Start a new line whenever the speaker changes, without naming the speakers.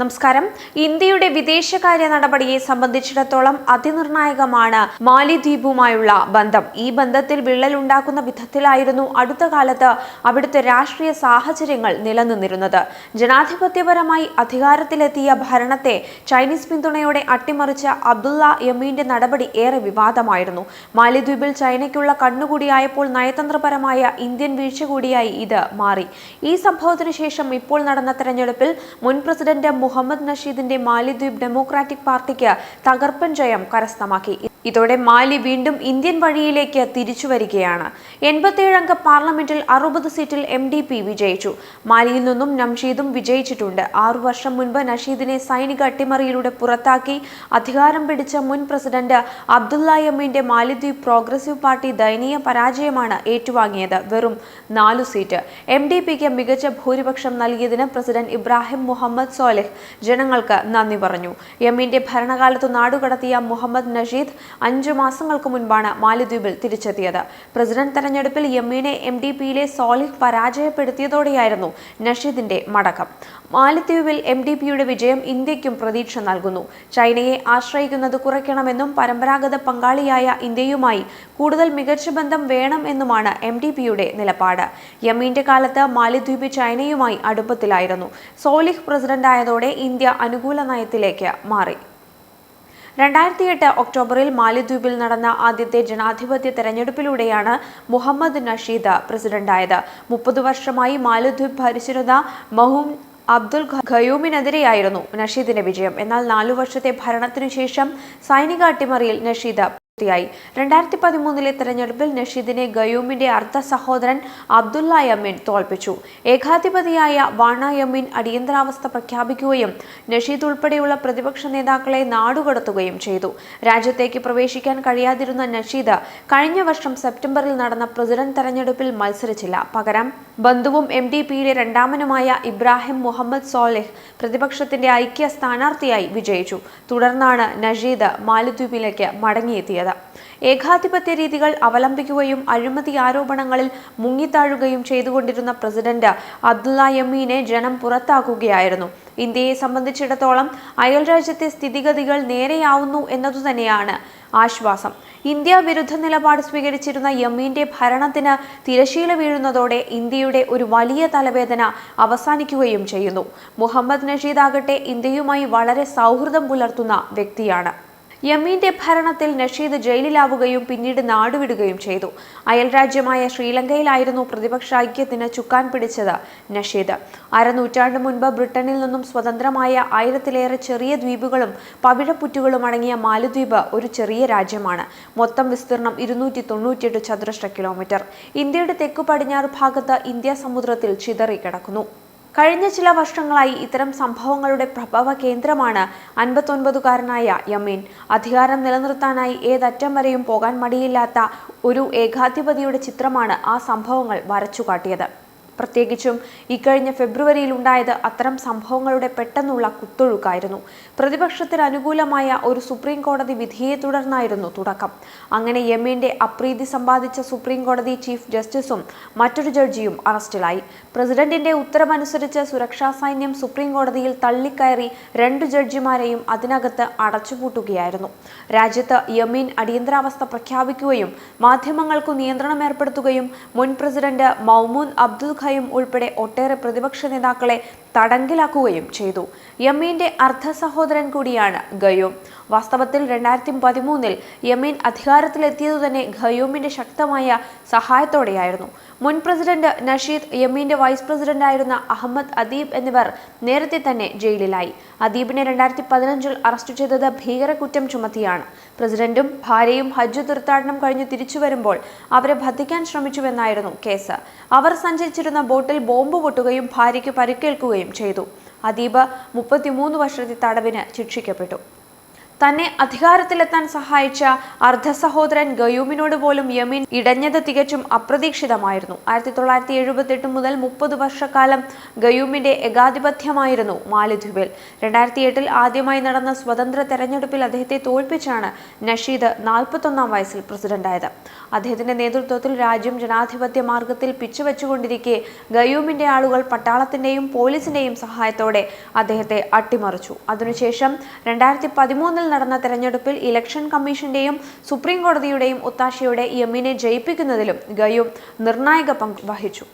നമസ്കാരം. ഇന്ത്യയുടെ വിദേശകാര്യ നടപടിയെ സംബന്ധിച്ചിടത്തോളം അതിനിർണായകമാണ് മാലിദ്വീപുമായുള്ള ബന്ധം. ഈ ബന്ധത്തിൽ വിള്ളലുണ്ടാക്കുന്ന വിധത്തിലായിരുന്നു അടുത്ത കാലത്ത് അവിടുത്തെ രാഷ്ട്രീയ സാഹചര്യങ്ങൾ നിലനിന്നിരുന്നത്. ജനാധിപത്യപരമായി അധികാരത്തിലെത്തിയ ഭരണത്തെ ചൈനീസ് പിന്തുണയോടെ അട്ടിമറിച്ച അബ്ദുള്ള യമീന്റെ നടപടി ഏറെ വിവാദമായിരുന്നു. മാലിദ്വീപിൽ ചൈനയ്ക്കുള്ള കണ്ണുകൂടിയായപ്പോൾ നയതന്ത്രപരമായ ഇന്ത്യൻ വീഴ്ച കൂടിയായി ഇത് മാറി. ഈ സംഭവത്തിനു ശേഷം ഇപ്പോൾ നടന്ന തെരഞ്ഞെടുപ്പിൽ മുൻ പ്രസിഡന്റ് മുഹമ്മദ് നഷീദിന്റെ മാലിദ്വീപ് ഡെമോക്രാറ്റിക് പാർട്ടിക്ക് തകർപ്പൻ ജയം കരസ്ഥമാക്കി. ഇതോടെ മാലി വീണ്ടും ഇന്ത്യൻ വഴിയിലേക്ക് തിരിച്ചുവരികയാണ്. എൺപത്തിയേഴംഗ പാർലമെന്റിൽ അറുപത് സീറ്റിൽ എം ഡി പി വിജയിച്ചു. മാലിയിൽ നിന്നും നംഷീദും വിജയിച്ചിട്ടുണ്ട്. ആറു വർഷം മുൻപ് നഷീദിനെ സൈനിക അട്ടിമറിയിലൂടെ പുറത്താക്കി അധികാരം പിടിച്ച മുൻ പ്രസിഡന്റ് അബ്ദുള്ള യമ്മീന്റെ മാലിദ്വീപ് പ്രോഗ്രസീവ് പാർട്ടി ദയനീയ പരാജയമാണ് ഏറ്റുവാങ്ങിയത്. വെറും നാലു സീറ്റ്. എം ഡി പിക്ക് മികച്ച ഭൂരിപക്ഷം നൽകിയതിന് പ്രസിഡന്റ് ഇബ്രാഹിം മുഹമ്മദ് സോലിഹ് ജനങ്ങൾക്ക് നന്ദി പറഞ്ഞു. യമീന്റെ ഭരണകാലത്ത് നാടുകടത്തിയ മുഹമ്മദ് നഷീദ് അഞ്ചു മാസങ്ങൾക്ക് മുൻപാണ് മാലിദ്വീപിൽ തിരിച്ചെത്തിയത്. പ്രസിഡന്റ് തെരഞ്ഞെടുപ്പിൽ യമ്മീനെ എം ഡി പിയിലെ സോലിഹ് പരാജയപ്പെടുത്തിയതോടെയായിരുന്നു നഷീദിന്റെ മടക്കം. മാലിദ്വീപിൽ എം ഡി പിയുടെ വിജയം ഇന്ത്യക്കും പ്രതീക്ഷ നൽകുന്നു. ചൈനയെ ആശ്രയിക്കുന്നത് കുറയ്ക്കണമെന്നും പരമ്പരാഗത പങ്കാളിയായ ഇന്ത്യയുമായി കൂടുതൽ മികച്ച ബന്ധം വേണം എന്നുമാണ് എം ഡി പിയുടെ നിലപാട്. യമീന്റെ കാലത്ത് മാലിദ്വീപ് ചൈനയുമായി അടുപ്പത്തിലായിരുന്നു. സോലിഹ് പ്രസിഡന്റായതോടെ ഇന്ത്യ അനുകൂല നയത്തിലേക്ക് മാറി. രണ്ടായിരത്തി എട്ട് ഒക്ടോബറിൽ മാലിദ്വീപിൽ നടന്ന ആദ്യത്തെ ജനാധിപത്യ തെരഞ്ഞെടുപ്പിലൂടെയാണ് മുഹമ്മദ് നഷീദ് പ്രസിഡന്റായത്. മുപ്പത് വർഷമായി മാലിദ്വീപ് ഭരിച്ചിരുന്ന മഹൂം അബ്ദുൽ ഖയൂമിനെതിരെയായിരുന്നു നഷീദിന്റെ വിജയം. എന്നാൽ നാലു വർഷത്തെ ഭരണത്തിനു ശേഷം സൈനിക അട്ടിമറിയിൽ നഷീദ് പൂർത്തിയായി. രണ്ടായിരത്തി പതിമൂന്നിലെ തെരഞ്ഞെടുപ്പിൽ നഷീദിനെ ഗയൂമിന്റെ അർദ്ധ സഹോദരൻ അബ്ദുല്ല യമീൻ തോൽപ്പിച്ചു. ഏകാധിപതിയായ വാണ യമീൻ അടിയന്തരാവസ്ഥ പ്രഖ്യാപിക്കുകയും നഷീദ് ഉൾപ്പെടെയുള്ള പ്രതിപക്ഷ നേതാക്കളെ നാടുകടത്തുകയും ചെയ്തു. രാജ്യത്തേക്ക് പ്രവേശിക്കാൻ കഴിയാതിരുന്ന നഷീദ് കഴിഞ്ഞ വർഷം സെപ്റ്റംബറിൽ നടന്ന പ്രസിഡന്റ് തെരഞ്ഞെടുപ്പിൽ മത്സരിച്ചില്ല. പകരം ബന്ധുവും എം ഡി പിയിലെ രണ്ടാമനുമായ ഇബ്രാഹിം മുഹമ്മദ് സോലിഹ് പ്രതിപക്ഷത്തിന്റെ ഐക്യ സ്ഥാനാർത്ഥിയായി വിജയിച്ചു. തുടർന്നാണ് നഷീദ് മാലിദ്വീപിലേക്ക് മടങ്ങിയെത്തിയത്. ഏകാധിപത്യ രീതികൾ അവലംബിക്കുകയും അഴിമതി ആരോപണങ്ങളിൽ മുങ്ങിത്താഴുകയും ചെയ്തുകൊണ്ടിരുന്ന പ്രസിഡന്റ് അബ്ദുള്ള യമീനെ ജനം പുറത്താക്കുകയായിരുന്നു. ഇന്ത്യയെ സംബന്ധിച്ചിടത്തോളം അയൽരാജ്യത്തെ സ്ഥിതിഗതികൾ നേരെയാവുന്നു എന്നതുതന്നെയാണ് ആശ്വാസം. ഇന്ത്യ വിരുദ്ധ നിലപാട് സ്വീകരിച്ചിരുന്ന യമീന്റെ ഭരണത്തിന് തിരശീല വീഴുന്നതോടെ ഇന്ത്യയുടെ ഒരു വലിയ തലവേദന അവസാനിക്കുകയും ചെയ്യുന്നു. മുഹമ്മദ് നഷീദ് ആകട്ടെ ഇന്ത്യയുമായി വളരെ സൗഹൃദം പുലർത്തുന്ന വ്യക്തിയാണ്. യമീന്റെ ഭരണത്തിൽ നഷീദ് ജയിലിലാവുകയും പിന്നീട് നാടുവിടുകയും ചെയ്തു. അയൽരാജ്യമായ ശ്രീലങ്കയിലായിരുന്നു പ്രതിപക്ഷ ഐക്യത്തിന് ചുക്കാൻ പിടിച്ചത് നഷീദ്. അരനൂറ്റാണ്ട് മുൻപ് ബ്രിട്ടനിൽ നിന്നും സ്വതന്ത്രമായ ആയിരത്തിലേറെ ചെറിയ ദ്വീപുകളും പവിഴപ്പുറ്റുകളും അടങ്ങിയ മാലദ്വീപ് ഒരു ചെറിയ രാജ്യമാണ്. മൊത്തം വിസ്തീർണം ഇരുന്നൂറ്റി തൊണ്ണൂറ്റിയെട്ട് ചതുരശ്ര കിലോമീറ്റർ ഇന്ത്യയുടെ തെക്കു പടിഞ്ഞാറ് ഭാഗത്ത് ഇന്ത്യ സമുദ്രത്തിൽ ചിതറിക്കിടക്കുന്നു. കഴിഞ്ഞ ചില വർഷങ്ങളായി ഇത്തരം സംഭവങ്ങളുടെ പ്രഭവ കേന്ദ്രമാണ് അൻപത്തൊൻപതുകാരനായ യമീൻ. അധികാരം നിലനിർത്താനായി ഏതറ്റം വരെയും പോകാൻ മടിയില്ലാത്ത ഒരു ഏകാധിപതിയുടെ ചിത്രമാണ് ആ സംഭവങ്ങൾ വരച്ചുകാട്ടിയത്. പ്രത്യേകിച്ചും ഇക്കഴിഞ്ഞ ഫെബ്രുവരിയിൽ ഉണ്ടായത് അത്തരം സംഭവങ്ങളുടെ പെട്ടെന്നുള്ള കുത്തൊഴുക്കായിരുന്നു. പ്രതിപക്ഷത്തിന് അനുകൂലമായ ഒരു സുപ്രീം കോടതി വിധിയെ തുടർന്നായിരുന്നു തുടക്കം. അങ്ങനെ യമീന്റെ അപ്രീതി സമ്പാദിച്ച സുപ്രീം കോടതി ചീഫ് ജസ്റ്റിസും മറ്റൊരു ജഡ്ജിയും അറസ്റ്റിലായി. പ്രസിഡന്റിന്റെ ഉത്തരവനുസരിച്ച് സുരക്ഷാ സൈന്യം സുപ്രീം കോടതിയിൽ തള്ളിക്കയറി രണ്ട് ജഡ്ജിമാരെയും അതിനകത്ത് അടച്ചുപൂട്ടുകയായിരുന്നു. രാജ്യത്ത് യമീൻ അടിയന്തരാവസ്ഥ പ്രഖ്യാപിക്കുകയും മാധ്യമങ്ങൾക്കു നിയന്ത്രണം ഏർപ്പെടുത്തുകയും മുൻ പ്രസിഡന്റ് മൗമൂൻ അബ്ദുൽ ഖയും ഉൾപ്പെടെ ഒട്ടേറെ പ്രതിപക്ഷ നേതാക്കളെ തടങ്കിലാക്കുകയും ചെയ്തു. യമീന്റെ അർദ്ധ സഹോദരൻ കൂടിയാണ് ഖയൂം വാസ്തവത്തിൽ രണ്ടായിരത്തി പതിമൂന്നിൽ യമീൻ അധികാരത്തിലെത്തിയതു തന്നെ ഖയൂമിന്റെ ശക്തമായ സഹായത്തോടെയായിരുന്നു. മുൻ പ്രസിഡന്റ് നഷീദ് യമീന്റെ വൈസ് പ്രസിഡന്റായിരുന്ന അഹമ്മദ് അദീബ് എന്നിവർ നേരത്തെ തന്നെ ജയിലിലായി. അദീബിനെ രണ്ടായിരത്തി പതിനഞ്ചിൽ അറസ്റ്റ് ചെയ്തത് ഭീകരകുറ്റം ചുമത്തിയാണ്. പ്രസിഡന്റും ഭാര്യയും ഹജ്ജ് തീർത്ഥാടനം കഴിഞ്ഞ് തിരിച്ചു വരുമ്പോൾ അവരെ ബന്ധിക്കാൻ ശ്രമിച്ചുവെന്നായിരുന്നു കേസ്. അവർ സഞ്ചരിച്ചിരുന്ന ബോട്ടിൽ ബോംബ് പൊട്ടുകയും ഭാര്യയ്ക്ക് പരിക്കേൽക്കുകയും ചെയ്തു. അദീബ് മുപ്പത്തിമൂന്ന് വർഷത്തെ തടവിന് ശിക്ഷിക്കപ്പെട്ടു. തന്നെ അധികാരത്തിലെത്താൻ സഹായിച്ച അർദ്ധ സഹോദരൻ ഗയൂമിനോട് പോലും യമീൻ ഇടഞ്ഞത് തികച്ചും അപ്രതീക്ഷിതമായിരുന്നു. ആയിരത്തി തൊള്ളായിരത്തി എഴുപത്തി എട്ട് മുതൽ മുപ്പത് വർഷക്കാലം ഗയൂമിന്റെ ഏകാധിപത്യമായിരുന്നു മാലിദ്വീപിൽ. രണ്ടായിരത്തി എട്ടിൽ ആദ്യമായി നടന്ന സ്വതന്ത്ര തെരഞ്ഞെടുപ്പിൽ അദ്ദേഹത്തെ തോൽപ്പിച്ചാണ് നഷീദ് നാൽപ്പത്തൊന്നാം വയസ്സിൽ പ്രസിഡന്റായത്. അദ്ദേഹത്തിന്റെ നേതൃത്വത്തിൽ രാജ്യം ജനാധിപത്യ മാർഗത്തിൽ പിച്ചുവെച്ചുകൊണ്ടിരിക്കെ ഗയൂമിന്റെ ആളുകൾ പട്ടാളത്തിന്റെയും പോലീസിന്റെയും സഹായത്തോടെ അദ്ദേഹത്തെ അട്ടിമറിച്ചു. അതിനുശേഷം രണ്ടായിരത്തി പതിമൂന്നിൽ നടന്ന തെരഞ്ഞെടുപ്പിൽ ഇലക്ഷൻ കമ്മീഷന്റെയും സുപ്രീം കോടതിയുടെയും ഒത്താശയോടെ യമീനെ ജയിപ്പിക്കുന്നതിലും ഗയൂബ് നിർണായക പങ്ക് വഹിച്ചു.